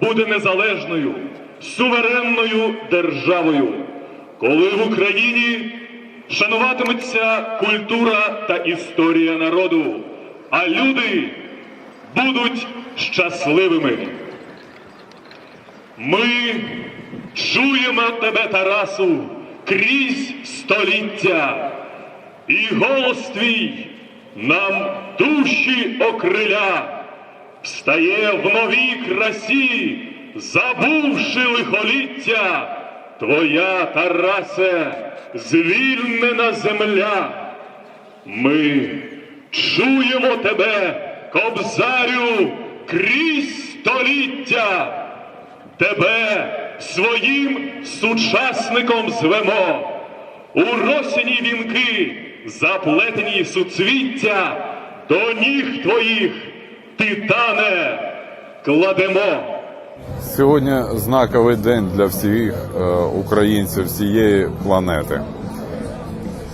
буде незалежною, суверенною державою, коли в Україні шануватиметься культура та історія народу, а люди будуть щасливими. Ми чуємо тебе, Тарасу, крізь століття, і голос твій нам душі окриля, встає в новій красі, забувши лихоліття, твоя Тарасе, звільнена земля. Ми чуємо тебе, кобзарю, крізь століття. Тебе своїм сучасником звемо. У росіні вінки, заплетені суцвіття, до ніг твоїх, титане, кладемо. Сьогодні знаковий день для всіх е, українців всієї планети.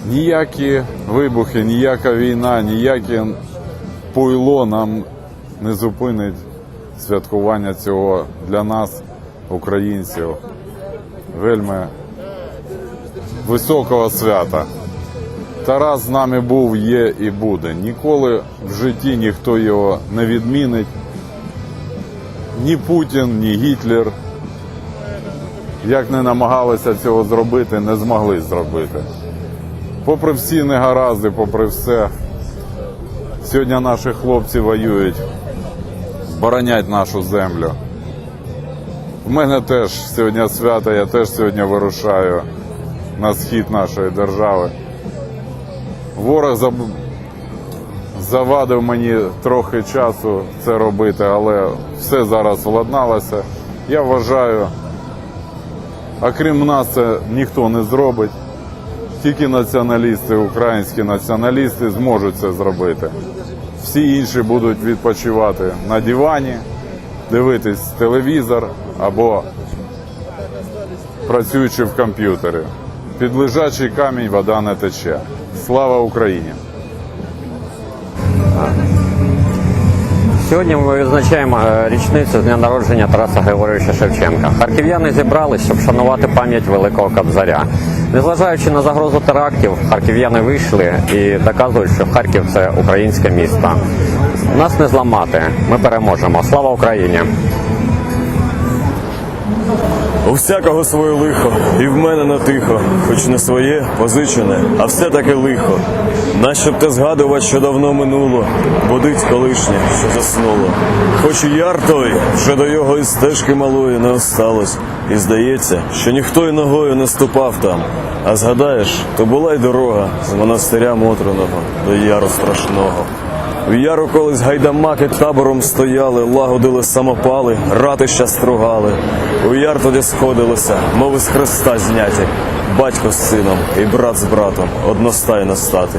Ніякі вибухи, ніяка війна, ніяке пуйло нам не зупинить святкування цього для нас, українців, вельми високого свята. Тарас з нами був, є і буде. Ніколи в житті ніхто його не відмінить ні Путін, ні Гітлер, як не намагалися цього зробити, не змогли зробити. Попри всі негаразди, попри все, сьогодні наші хлопці воюють, боронять нашу землю. У мене теж сьогодні свято, я теж сьогодні вирушаю на схід нашої держави. Ворог завадив мені трохи часу це робити, але все зараз владналося. Я вважаю, а крім нас це ніхто не зробить. Тільки націоналісти, українські націоналісти зможуть це зробити. Всі інші будуть відпочивати на дивані, дивитись телевізор або працюючи в комп'ютері. Під лежачий камінь вода не тече. Слава Україні! Сьогодні ми відзначаємо е, річницю з дня народження Тараса Григоровича Шевченка. Харків'яни зібрались, щоб шанувати пам'ять великого кобзаря. Незважаючи на загрозу терактів, харків'яни вийшли і доказують, що Харків це українське місто. Нас не зламати. Ми переможемо. Слава Україні! У всякого своє лихо, і в мене не тихо, хоч не своє, позичене, а все таки лихо. Нащо те згадувати, що давно минуло, будить колишнє, що заснуло. Хоч і яр той, вже до його і стежки малої не осталось, і здається, що ніхто й ногою не ступав там. А згадаєш, то була й дорога з монастиря Мотриного до яру страшного. В яру колись гайдамаки табором стояли, лагодили самопали, ратища стругали. У яр тоді сходилися, мови з хреста зняті, батько з сином і брат з братом одностайно стати.